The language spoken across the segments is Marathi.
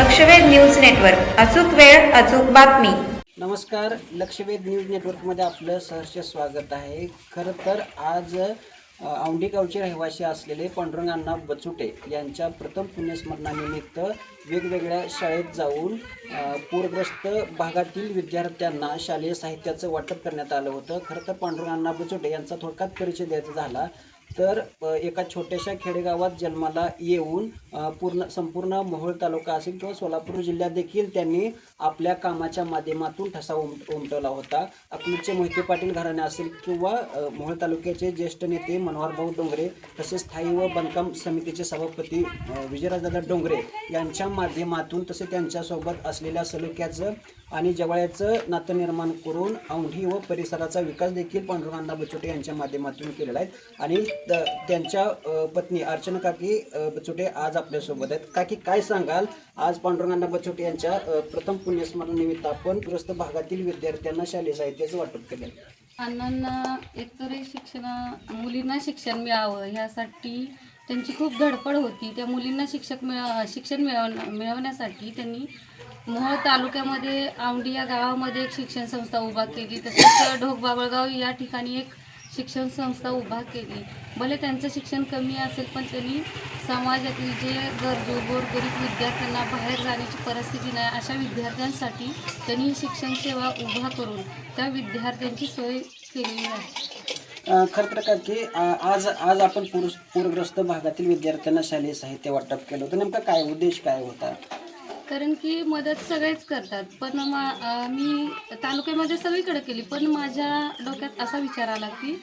लक्षवेध न्यूज नेटवर्क. अचूक वेळ अचूक बातमी. नमस्कार. लक्षवेध न्यूज नेटवर्कमध्ये आपलं सहर्ष स्वागत आहे. खरं तर आज औंडीगावचे औंढी गावचे रहिवासी असलेले पांडुरंगांना बचुटे यांच्या प्रथम पुण्यस्मरणानिमित्त वेगवेगळ्या शाळेत जाऊन पूरग्रस्त भागातील विद्यार्थ्यांना शालेय साहित्याचं वाटप करण्यात आलं होतं. खरं तर पांडुरंगांना बचुटे यांचा थोडक्यात परिचय द्यायचा झाला. तर एका छोट्याशा खेडेगावात जन्माला येऊन पूर्ण संपूर्ण मोहोळ तालुका असेल किंवा सोलापूर जिल्ह्यात देखील त्यांनी आपल्या कामाच्या माध्यमातून ठसा उम उमटवला होता. अकलूजचे मोहिते पाटील घराणे असेल किंवा मोहोळ तालुक्याचे ज्येष्ठ नेते मनोहरभाऊ डोंगरे तसेच स्थायी व बांधकाम समितीचे सभापती विजयराजदादा डोंगरे यांच्या माध्यमातून तसे त्यांच्यासोबत असलेल्या सलोख्याचं आणि जवळ्याचं नातं निर्माण करून औंढी व परिसराचा विकास देखील पांडुरंगांना बचोटे यांच्या माध्यमातून केलेला आहे. आणि त्यांच्या पत्नी अर्चना काकी बचोटे आज आपल्यासोबत आहेत. काकी काय सांगाल? आज पांडुरंगांना बचोटे यांच्या प्रथम पुण्यस्मरणानिमित्त आपण ग्रस्त भागातील विद्यार्थ्यांना शालेय साहित्याचं वाटप केलं. अण्णांना एकतरी शिक्षणा मुलींना शिक्षण मिळावं ह्यासाठी त्यांची खूप धडपड होती. त्या मुलींना शिक्षक मिळा शिक्षण मिळव मिळवण्यासाठी त्यांनी मोहोळ तालुक्यामध्ये औंढी या गावामध्ये एक शिक्षण संस्था उभा केली. तसेच ढोक बाबळगाव या ठिकाणी एक शिक्षण संस्था उभा केली. भले त्यांचं शिक्षण कमी असेल पण त्यांनी समाजातील जे गरजू गोरगरीब विद्यार्थ्यांना बाहेर जाण्याची परिस्थिती नाही अशा विद्यार्थ्यांसाठी त्यांनी ही शिक्षण सेवा उभा करून त्या विद्यार्थ्यांची सोय केलेली आहे. अ, खरं तर का की आज आज आपण पूर पूरग्रस्त भागातील विद्यार्थ्यांना शालेय साहित्य वाटप केलं होतं. नेमका काय उद्देश काय होता? कारण की मदत सगळेच करतात. पण मा मी तालुक्यामध्ये सगळीकडे केली. पण माझ्या डोक्यात असा विचार आला की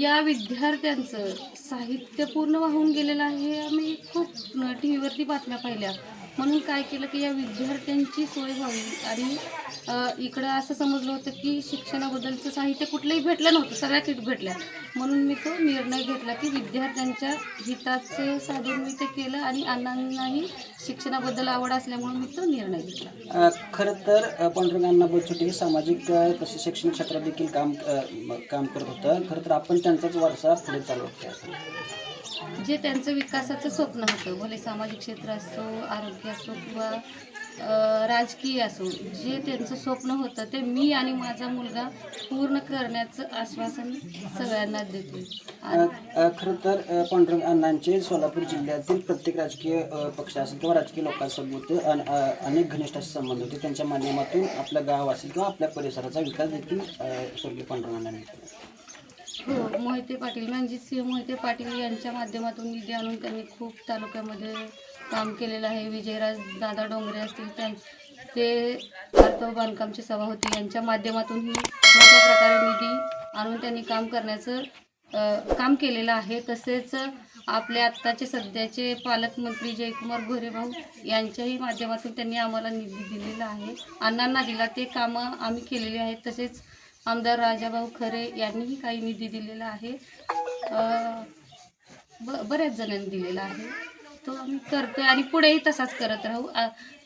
या विद्यार्थ्यांचं साहित्य पूर्ण वाहून गेलेलं आहे. आम्ही खूप टी व्हीवरती बातम्या पाहिल्या. म्हणून काय केलं की या विद्यार्थ्यांची सोय व्हावी. आणि इकडं असं समजलं होतं की शिक्षणाबद्दलचं साहित्य कुठलंही भेटलं नव्हतं सगळ्या किट भेटल्या. म्हणून मी तो निर्णय घेतला की विद्यार्थ्यांच्या हिताचं साधून मी ते केलं आणि अण्णांनाही शिक्षणाबद्दल आवड असल्यामुळे मी तो निर्णय घेतला. खरं तर पांडुरंगांना बचुटे सामाजिक तसे शैक्षणिक क्षेत्रात देखील काम काम करत होतं. खरं तर आपण त्यांचाच वारसा पुढे चालू आहे जे त्यांचं विकासाचं स्वप्न होतं भले सामाजिक क्षेत्र असो आरोग्य असो किंवा राजकीय असो जे त्यांचं स्वप्न होतं ते मी आणि माझा मुलगा पूर्ण करण्याचं आश्वासन सगळ्यांना देते खरं तर पांडुरंग अण्णांचे सोलापूर जिल्ह्यातील प्रत्येक राजकीय पक्ष असेल किंवा राजकीय लोकांसोबत अन- अनेक घनिष्ठ असे संबंध होते. त्यांच्या माध्यमातून आपलं गाव असेल किंवा आपल्या परिसराचा विकास देखील स्वर्गीय पांडुरंग अण्णांनी केला. हो मोहिते पाटील. रणजित सिंह मोहिते पाटील यांच्या माध्यमातून निधी आणून त्यांनी खूप तालुक्यामध्ये काम केलेलं आहे. विजयराज दादा डोंगरे असतील त्यां ते अर्थ बांधकामची सभा होती यांच्या माध्यमातूनही मोठ्या प्रकारे निधी आणून त्यांनी काम करण्याचं काम केलेलं आहे. तसेच आपले आत्ताचे सध्याचे पालकमंत्री जयकुमार गोरेभाऊ यांच्याही माध्यमातून त्यांनी आम्हाला निधी दिलेला आहे. अण्णांना दिला. ते कामं आम्ही केलेली आहेत. तसेच आमदार राजाभाऊ खरे यांनीही काही निधी दिलेला आहे. ब बऱ्याच जणांनी दिलेला आहे. तो आम्ही करतो आणि पुढेही तसाच करत राहू.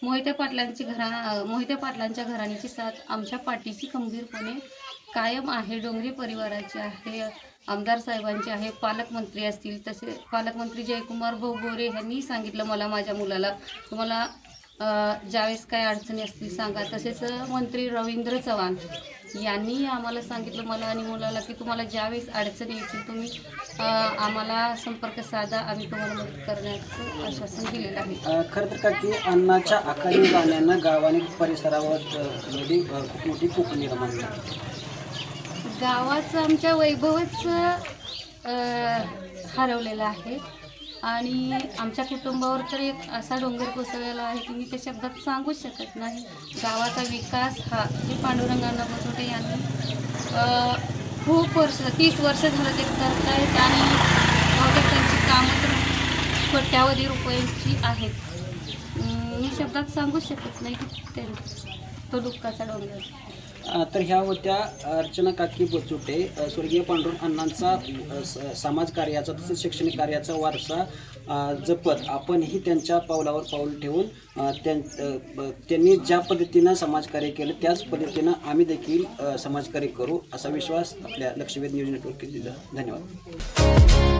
मोहित्या पाटलांची घरा मोहित्या पाटलांच्या घराण्याची साथ आमच्या पाठीशी खंबीरपणे कायम आहे. डोंगरी परिवाराची आहे आमदार साहेबांची आहे पालकमंत्री असतील तसे पालकमंत्री जयकुमार भाऊ गोरे यांनी सांगितलं मला माझ्या मुलाला. तुम्हाला ज्यावेळेस काय अडचणी असतील सांगा. तसेच मंत्री रवींद्र चव्हाण यांनी आम्हाला सांगितलं मला आणि मुलाला की तुम्हाला ज्यावेळेस अडचणी येतील तुम्ही आम्हाला संपर्क साधा. आम्ही तुम्हाला मदत करण्याचं आश्वासन दिलेलं आहे. खरं तर का की अण्णाच्या आखाडी गाण्यानं गाव आणि परिसरावर खूप मोठी कोकण निर्माण झाली. गावाचं आमच्या वैभवच हरवलेलं आहे. आणि आमच्या कुटुंबावर तर एक असा डोंगर कोसळलेला आहे की मी त्या शब्दात सांगूच शकत नाही. गावाचा विकास हा हे पांडुरंगांना बसवटे यांनी खूप वर्ष तीस वर्ष झालं ते करत आहेत आणि बहुतेक त्यांची कामं तर कोट्यावधी रुपयांची आहेत. मी शब्दात सांगूच शकत नाही की तो दुःखाचा डोंगर. तर ह्या होत्या अर्चना काकी बचुटे स्वर्गीय पांडुरंग अण्णांचा स- समाज कार्याचा तसेच शैक्षणिक कार्याचा वारसा जपत आपणही त्यांच्या पावलावर पाऊल ठेवून त्यां त्यांनी ज्या पद्धतीनं समाजकार्य केलं त्याच पद्धतीनं आम्ही देखील समाजकार्य करू असा विश्वास आपल्या लक्षवेध न्यूज नेटवर्क दिला. धन्यवाद.